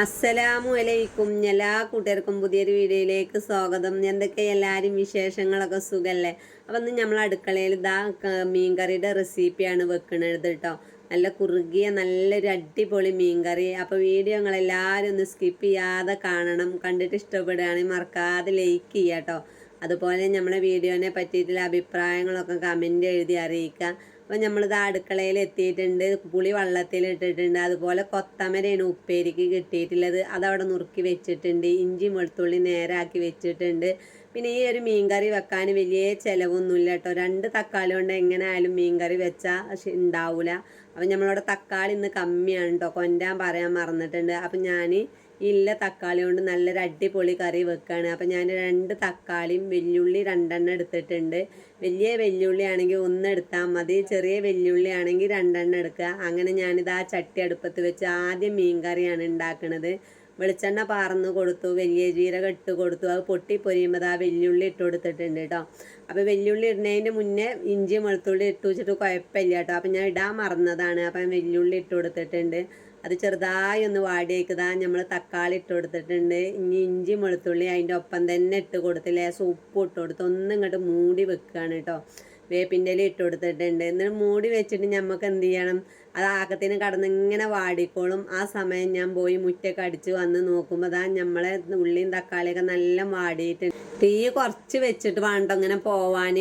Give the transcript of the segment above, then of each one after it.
അസ്സലാമു അലൈക്കും എല്ലാ കൂട്ടുകാർക്കും പുതിയൊരു വീഡിയോയിലേക്ക് സ്വാഗതം. എന്തൊക്കെ എല്ലാവരും വിശേഷങ്ങളൊക്കെ സുഖമല്ലേ അപ്പം ഇന്ന് നമ്മൾ അടുക്കളയിൽ ഇതാ മീൻകറിയുടെ റെസിപ്പിയാണ് വെക്കുന്നത് കേട്ടോ നല്ല കുറുകിയ നല്ലൊരു അടിപൊളി മീൻകറി. അപ്പോൾ വീഡിയോ നിങ്ങളെല്ലാവരും ഒന്ന് സ്കിപ്പ് ചെയ്യാതെ കാണണം. കണ്ടിട്ട് ഇഷ്ടപ്പെടുകയാണെങ്കിൽ മറക്കാതെ ലൈക്ക് ചെയ്യുക കേട്ടോ അതുപോലെ നമ്മളെ വീഡിയോനെ പറ്റിയിട്ടുള്ള അഭിപ്രായങ്ങളൊക്കെ കമന്റ് എഴുതി അറിയിക്കുക. അപ്പോൾ നമ്മളിത് അടുക്കളയിൽ എത്തിയിട്ടുണ്ട് പുളി വെള്ളത്തിൽ ഇട്ടിട്ടുണ്ട് അതുപോലെ കൊത്തമരയാണ് ഉപ്പേരിക്ക് കിട്ടിയിട്ടുള്ളത്. അതവിടെ നുറുക്കി വെച്ചിട്ടുണ്ട് ഇഞ്ചി വെളുത്തുള്ളി നേരാക്കി വെച്ചിട്ടുണ്ട്. പിന്നെ ഈ ഒരു മീൻകറി വെക്കാൻ വലിയ ചിലവൊന്നുമില്ല കേട്ടോ. രണ്ട് തക്കാളി കൊണ്ട് എങ്ങനെ ആയാലും മീൻകറി വെച്ചാൽ ഉണ്ടാവില്ല അപ്പം നമ്മളവിടെ തക്കാളി ഇന്ന് കമ്മിയാണ് കേട്ടോ. കൊണ്ടാൻ പറയാൻ മറന്നിട്ടുണ്ട്. അപ്പം ഞാൻ ഇല്ല തക്കാളി കൊണ്ട് നല്ലൊരു അടിപൊളി കറി വെക്കുകയാണ് അപ്പം ഞാൻ രണ്ട് തക്കാളിയും വെല്ലുള്ളി രണ്ടെണ്ണം എടുത്തിട്ടുണ്ട്. വലിയ വെല്ലുള്ളി ആണെങ്കിൽ ഒന്ന് എടുത്താൽ മതി. ചെറിയ വെല്ലുള്ളി ആണെങ്കിൽ രണ്ടെണ്ണം എടുക്കുക. അങ്ങനെ ഞാനിത് ആ ചട്ടി അടുപ്പത്ത് വെച്ച് ആദ്യം മീൻ കറിയാണ് ഉണ്ടാക്കുന്നത് വെളിച്ചെണ്ണ പാർന്ന് കൊടുത്തു വലിയ ജീരകം ഇട്ട് കൊടുത്തു. അത് പൊട്ടി പൊരിയുമ്പോൾ ആ വെല്ലുള്ളി ഇട്ട് കൊടുത്തിട്ടുണ്ട് കേട്ടോ അപ്പോൾ വെല്ലുള്ളി ഇടുന്നതിന് മുന്നേ ഇഞ്ചി വെളുത്തുള്ളി ഇട്ട് വെച്ചിട്ട് കുഴപ്പമില്ല കേട്ടോ അപ്പം ഞാൻ ഇടാൻ മറന്നതാണ്. അപ്പം വെല്ലുള്ളി ഇട്ട് കൊടുത്തിട്ടുണ്ട്. അത് ചെറുതായി ഒന്ന് വാടിയേക്കതാ നമ്മൾ തക്കാളി ഇട്ട് കൊടുത്തിട്ടുണ്ട്. ഇനി ഇഞ്ചി വെളുത്തുള്ളി അതിന്റെ ഒപ്പം തന്നെ ഇട്ട് കൊടുത്തില്ലേ സൂപ്പ് ഇട്ട് കൊടുത്ത് ഒന്നും ഇങ്ങോട്ട് മൂടി വെക്കുകയാണ് കേട്ടോ വേപ്പിന്റെ ഇട്ട് കൊടുത്തിട്ടുണ്ട്. എന്നിട്ട് മൂടി വെച്ചിട്ട് നമുക്ക് എന്ത് ചെയ്യണം? അത് ആക്കത്തിന് കടന്ന് ഇങ്ങനെ വാടിക്കോളും. ആ സമയം ഞാൻ പോയി മുറ്റൊക്കെ അടിച്ച് വന്ന് നോക്കുമ്പോൾ അതാ നമ്മളെ ഉള്ളിയും തക്കാളിയൊക്കെ നല്ല വാടിയിട്ടുണ്ട്. തീ കുറച്ച് വെച്ചിട്ട് വേണ്ട ഇങ്ങനെ പോവാൻ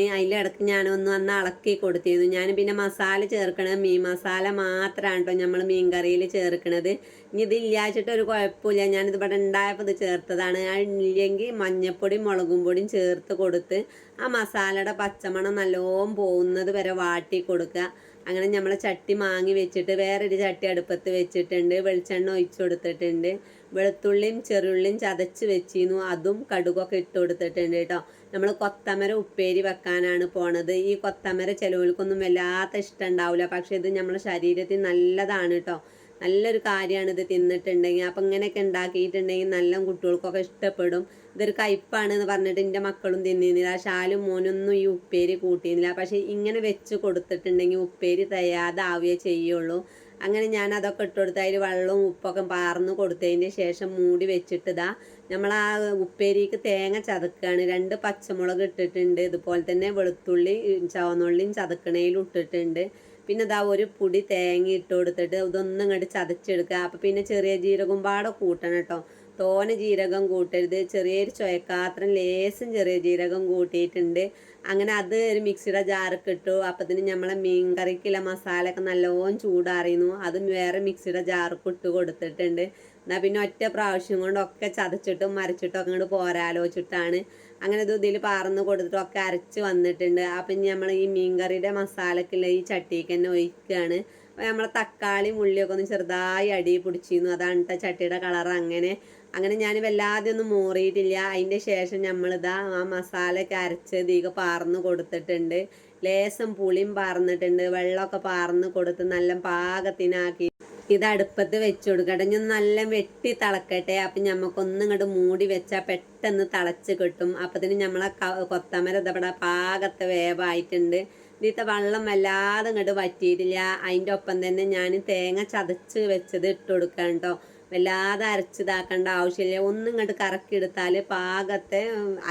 ഞാൻ ഒന്ന് വന്ന് ഇളക്കി കൊടുത്തിരുന്നു. ഞാൻ പിന്നെ മസാല ചേർക്കണത് മീൻ മസാല മാത്രമാണ് കേട്ടോ നമ്മൾ മീൻ കറിയിൽ ചേർക്കണത്. ഇനി ഇത് ഇല്ലാച്ചിട്ട് ഒരു കുഴപ്പമില്ല. ഞാനിത് ഇവിടെ ഉണ്ടായപ്പോൾ ഇത് ചേർത്തതാണ്. അല്ലെങ്കിൽ മഞ്ഞപ്പൊടിയും മുളകും പൊടിയും ചേർത്ത് കൊടുത്ത് ആ മസാലയുടെ പച്ചമണം നല്ലോണം പോകുന്നത് വരെ വാട്ടി കൊടുക്കുക. അങ്ങനെ നമ്മൾ ചട്ടി മാങ്ങി വെച്ചിട്ട് വേറൊരു ചട്ടി അടുപ്പത്ത് വെച്ചിട്ടുണ്ട്. വെളിച്ചെണ്ണ ഒഴിച്ചു കൊടുത്തിട്ടുണ്ട്. വെളുത്തുള്ളിയും ചെറുള്ളിയും ചതച്ച് വെച്ചിരുന്നു. അതും കടുകൊക്കെ ഇട്ട് കൊടുത്തിട്ടുണ്ട് കേട്ടോ. നമ്മൾ കൊത്തമര ഉപ്പേരി വെക്കാനാണ് പോണത്. ഈ കൊത്തമര ചിലവുകൾക്കൊന്നും വല്ലാത്ത ഇഷ്ടം ഉണ്ടാവില്ല പക്ഷെ ഇത് നമ്മുടെ ശരീരത്തിന് നല്ലതാണ് കേട്ടോ. നല്ലൊരു കാര്യമാണ് ഇത് തിന്നിട്ടുണ്ടെങ്കിൽ. അപ്പം ഇങ്ങനെയൊക്കെ ഉണ്ടാക്കിയിട്ടുണ്ടെങ്കിൽ നല്ല കുട്ടികൾക്കൊക്കെ ഇഷ്ടപ്പെടും. ഇതൊരു കയ്പ്പാണ് എന്ന് പറഞ്ഞിട്ട് എന്റെ മക്കളും തിന്നിരുന്നില്ല. ഷാലും മോനൊന്നും ഈ ഉപ്പേരി കൂട്ടിയിരുന്നില്ല. പക്ഷേ ഇങ്ങനെ വെച്ച് കൊടുത്തിട്ടുണ്ടെങ്കിൽ ഉപ്പേരി തയ്യാതാവുകയേ ചെയ്യുള്ളൂ. അങ്ങനെ ഞാൻ അതൊക്കെ ഇട്ട് കൊടുത്ത് അതിൽ വെള്ളവും ഉപ്പൊക്കെ പാർന്ന് കൊടുത്തതിന് ശേഷം മൂടി വെച്ചിട്ടതാ നമ്മൾ ആ ഉപ്പേരിക്ക് തേങ്ങ ചതക്കുകയാണ് രണ്ട് പച്ചമുളക് ഇട്ടിട്ടുണ്ട്. ഇതുപോലെ തന്നെ വെളുത്തുള്ളി ചുവന്നുള്ളിയും ചതുക്കണയിലും ഇട്ടിട്ടുണ്ട്. പിന്നെ ഇതാ ഒരു പൊടി തേങ്ങ ഇട്ട് കൊടുത്തിട്ട് ഇതൊന്നും ഇങ്ങോട്ട് ചതച്ചെടുക്കുക. അപ്പം പിന്നെ ചെറിയ ജീരകം പാടെ കൂട്ടണം കേട്ടോ. തോന ജീരകം കൂട്ടരുത്. ചെറിയൊരു ചുയക്കാത്രം ലേസും ചെറിയ ജീരകം കൂട്ടിയിട്ടുണ്ട്. അങ്ങനെ അത് ഒരു മിക്സിയുടെ ജാറൊക്കെ ഇട്ടു. അപ്പത്തിന് നമ്മളെ മീൻ കറിക്കുള്ള മസാലയൊക്കെ നല്ലോണം ചൂടാറിയുന്നു. അത് വേറെ മിക്സിയുടെ ജാറൊക്കെ ഇട്ട് കൊടുത്തിട്ടുണ്ട്. എന്നാൽ പിന്നെ ഒറ്റ പ്രാവശ്യം കൊണ്ടൊക്കെ ചതച്ചിട്ടും മരച്ചിട്ടും ഒക്കെ ഇങ്ങോട്ട് പോരാലോചിച്ചിട്ടാണ് അങ്ങനെ ഇത് ഇതിൽ പാർന്ന് കൊടുത്തിട്ടൊക്കെ അരച്ച് വന്നിട്ടുണ്ട്. അപ്പം ഇനി നമ്മൾ ഈ മീൻകറിയുടെ മസാലക്കുള്ള ഈ ചട്ടിക്ക് തന്നെ ഒഴിക്കുകയാണ് അപ്പോൾ നമ്മളെ തക്കാളിയും ഉള്ളിയൊക്കെ ഒന്ന് ചെറുതായി അടി പിടിച്ചിരുന്നു. അതാണ് കേട്ടോ ചട്ടിയുടെ കളർ അങ്ങനെ അങ്ങനെ ഞാൻ വല്ലാതെ ഒന്നും മോറിയിട്ടില്ല. അതിന്റെ ശേഷം നമ്മളിതാ ആ മസാലയൊക്കെ അരച്ച് ഇതിക്ക് പാർന്ന് കൊടുത്തിട്ടുണ്ട്. ലേസം പുളിയും പാർന്നിട്ടുണ്ട്. വെള്ളമൊക്കെ പാർന്ന് കൊടുത്ത് നല്ല പാകത്തിനാക്കി ഇത് അടുപ്പത്ത് വെച്ച് കൊടുക്കട്ടെ നല്ല വെട്ടി തിളക്കട്ടെ. അപ്പം ഞമ്മക്കൊന്നും ഇങ്ങോട്ട് മൂടി വെച്ചാൽ പെട്ടെന്ന് തിളച്ച് കിട്ടും. അപ്പത്തിന് നമ്മളെ ഞമ്മളെ കൊത്തമര ഇതവിടെ പാകത്തെ വേവായിട്ടുണ്ട്. ഇതിത്തെ വെള്ളം വല്ലാതെ ഇങ്ങോട്ട് വറ്റിയിട്ടില്ല. അതിന്റെ ഒപ്പം തന്നെ ഞാൻ തേങ്ങ ചതച്ച് വെച്ചത് ഇട്ട് കൊടുക്കാം കേട്ടോ. വല്ലാതെ അരച്ചിതാക്കേണ്ട ആവശ്യമില്ല. ഒന്നും ഇങ്ങോട്ട് കറക്കി എടുത്താൽ പാകത്തെ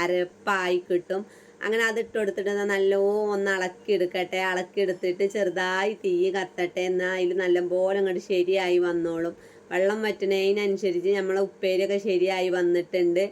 അരപ്പായി കിട്ടും. അങ്ങനെ അത് ഇട്ട് കൊടുത്തിട്ട് നല്ലോ ഒന്ന് ഇളക്കി എടുക്കട്ടെ ഇളക്കി എടുത്തിട്ട് ചെറുതായി തീ കത്തട്ടെ എന്നാൽ അതിൽ നല്ലപോലെ അങ്ങോട്ട് ശരിയായി വന്നോളും. വെള്ളം വറ്റുന്നതിനനുസരിച്ച് നമ്മളെ ഉപ്പേരിയൊക്കെ ശരിയായി വന്നിട്ടുണ്ട്.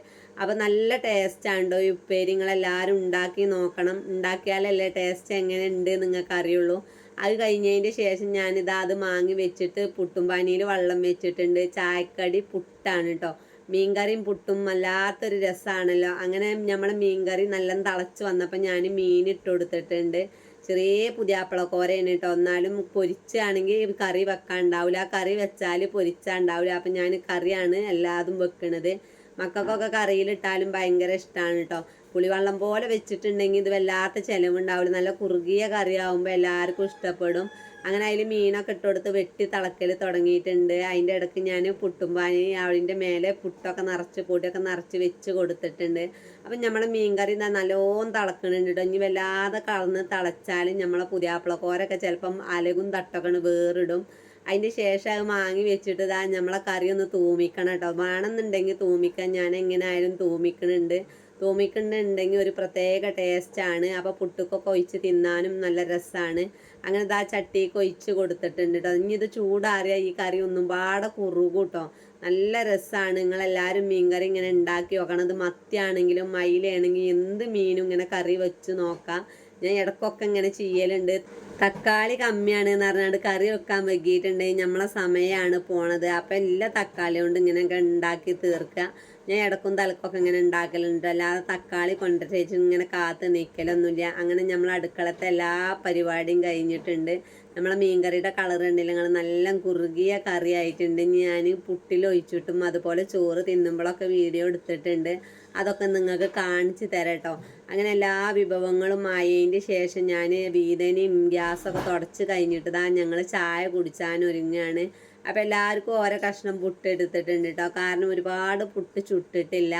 അപ്പോൾ നല്ല ടേസ്റ്റാണ് കേട്ടോ ഈ ഉപ്പേരി? നിങ്ങളെല്ലാവരും ഉണ്ടാക്കി നോക്കണം. ഉണ്ടാക്കിയാലല്ലേ ടേസ്റ്റ് എങ്ങനെ ഉണ്ട് നിങ്ങൾക്ക് അറിയുള്ളൂ അത് കഴിഞ്ഞതിന്റെ ശേഷം ഞാനിതാ അത് മാങ്ങി വെച്ചിട്ട് പുട്ടും പാനിയിൽ വെള്ളം വെച്ചിട്ടുണ്ട്. ചായക്കടി പുട്ടാണ് കേട്ടോ മീൻകറിയും പുട്ടും വല്ലാത്തൊരു രസമാണല്ലോ അങ്ങനെ നമ്മൾ മീൻകറി നല്ല തിളച്ച് വന്നപ്പോൾ ഞാൻ മീൻ ഇട്ട് കൊടുത്തിട്ടുണ്ട്. ചെറിയ പുതിയാപ്പിളക്കോരയാണ് കേട്ടോ എന്നാലും പൊരിച്ചാണെങ്കിൽ കറി വെക്കാൻ ഉണ്ടാവില്ല ആ കറി വെച്ചാൽ പൊരിച്ചാൽ ഉണ്ടാവില്ല അപ്പം ഞാൻ കറിയാണ് എല്ലാതും വെക്കണത്. മക്കൾക്കൊക്കെ കറിയിലിട്ടാലും ഭയങ്കര ഇഷ്ടമാണ് കേട്ടോ പുളിവെള്ളം പോലെ വെച്ചിട്ടുണ്ടെങ്കിൽ ഇത് വല്ലാത്ത ചിലവുണ്ടാവില്ല. നല്ല കുറുകിയ കറി ആവുമ്പോൾ എല്ലാവർക്കും ഇഷ്ടപ്പെടും. അങ്ങനെ അതിൽ മീനൊക്കെ ഇട്ടുകൊടുത്ത് വെട്ടി തിളക്കൽ തുടങ്ങിയിട്ടുണ്ട്. അതിന്റെ ഇടയ്ക്ക് ഞാൻ പുട്ടും പാനി അതിന്റെ മേലെ പുട്ടൊക്കെ നിറച്ച് പൊടിയൊക്കെ നിറച്ച് വെച്ച് കൊടുത്തിട്ടുണ്ട്. അപ്പം നമ്മുടെ മീൻകറി എന്താ നല്ലോണം തിളക്കണുണ്ട് കേട്ടോ ഇനി വല്ലാതെ കളന്ന് തിളച്ചാൽ നമ്മളെ പുതിയാപ്പിളക്കോരൊക്കെ ചിലപ്പം അലകും തട്ടൊക്കെ വേറിടും. അതിന്റെ ശേഷം അത് മാങ്ങി വെച്ചിട്ട് ഇതാ നമ്മളെ കറി ഒന്ന് തൂമിക്കണം കേട്ടോ വേണമെന്നുണ്ടെങ്കിൽ തൂമിക്കാൻ ഞാൻ എങ്ങനെ ആയാലും തൂമിക്കണുണ്ട്. തൂമിക്കുന്നുണ്ടെങ്കിൽ ഒരു പ്രത്യേക ടേസ്റ്റാണ്. അപ്പോൾ പുട്ടുക്കൊക്കെ ഒഴിച്ച് തിന്നാനും നല്ല രസമാണ്. അങ്ങനെ ഇതാ ചട്ടി ഒഴിച്ച് കൊടുത്തിട്ടുണ്ട് കേട്ടോ. ഇനി ഇത് ചൂടാറിയ ഈ കറി ഒന്നും പാടെ കുറുകും കേട്ടോ. നല്ല രസമാണ്. നിങ്ങളെല്ലാവരും മീൻകറി ഇങ്ങനെ ഉണ്ടാക്കി നോക്കണം. ഇത് മത്തിയാണെങ്കിലും മയിലാണെങ്കിലും എന്ത് മീനും ഇങ്ങനെ കറി വെച്ച് നോക്കാം. ഞാൻ ഇടക്കൊക്കെ ഇങ്ങനെ ചെയ്യലുണ്ട്. തക്കാളി കമ്മിയാണ് എന്ന് പറഞ്ഞാൽ കറി വെക്കാൻ വൈകിയിട്ടുണ്ടെങ്കിൽ നമ്മളെ സമയമാണ് പോണത്. അപ്പം എല്ലാ തക്കാളി കൊണ്ട് ഇങ്ങനെ ഉണ്ടാക്കി തീർക്കുക. ഞാൻ ഇടക്കും തലക്കൊക്കെ ഇങ്ങനെ ഉണ്ടാക്കലുണ്ട്. അല്ലാതെ തക്കാളി കൊണ്ടുവച്ച് ഇങ്ങനെ കാത്ത് നിൽക്കലൊന്നുമില്ല അങ്ങനെ നമ്മൾ അടുക്കളത്തെ എല്ലാ പരിപാടിയും കഴിഞ്ഞിട്ടുണ്ട്. നമ്മളെ മീൻകറിയുടെ കളർ ഉണ്ടെങ്കിൽ ഞങ്ങൾ നല്ല കുറുകിയ കറി ആയിട്ടുണ്ട്. ഞാൻ പുട്ടിലൊഴിച്ചിട്ടും അതുപോലെ ചോറ് തിന്നുമ്പോഴൊക്കെ വീഡിയോ എടുത്തിട്ടുണ്ട്. അതൊക്കെ നിങ്ങൾക്ക് കാണിച്ചു തരട്ടോ. അങ്ങനെ എല്ലാ വിഭവങ്ങളും ആയതിന്റെ ശേഷം ഞാൻ വീതനയും ഗ്യാസൊക്കെ തുടച്ച് കഴിഞ്ഞിട്ട് ഞങ്ങൾ ചായ കുടിച്ചാൻ ഒരുങ്ങാണ് അപ്പോൾ എല്ലാവർക്കും ഓരോ കഷ്ണം പുട്ട് എടുത്തിട്ടുണ്ട് കേട്ടോ കാരണം ഒരുപാട് പുട്ട് ചുട്ടിട്ടില്ല.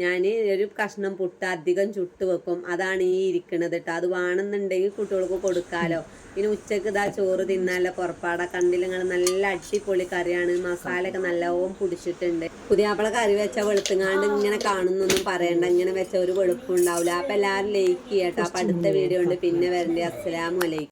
ഞാൻ ഒരു കഷ്ണം പുട്ട് അധികം ചുട്ട് വെക്കും. അതാണ് ഈ ഇരിക്കണത് കേട്ടോ അത് വേണമെന്നുണ്ടെങ്കിൽ കുട്ടികൾക്ക് കൊടുക്കാലോ. ഇനി ഉച്ചയ്ക്ക് ഇതാ ചോറ് തിന്നാലോ പുറപ്പാട. കണ്ടില്ല നിങ്ങൾ നല്ല അടിപൊളി കറിയാണ്. മസാലയൊക്കെ നല്ലോണം പിടിച്ചിട്ടുണ്ട്. പുതിയാപ്പിള കറി വെച്ച വെളുത്തുങ്ങാണ്ട് ഇങ്ങനെ കാണുന്നൊന്നും പറയണ്ട. ഇങ്ങനെ വെച്ച ഒരു വെളുപ്പുണ്ടാവില്ല അപ്പം എല്ലാവരും ലൈക്ക് ചെയ്യട്ടോ അപ്പം അടുത്ത വീഡിയോ ഉണ്ട്. പിന്നെ വരണ്ടേ. അസ്സലാമു അലൈക്കും.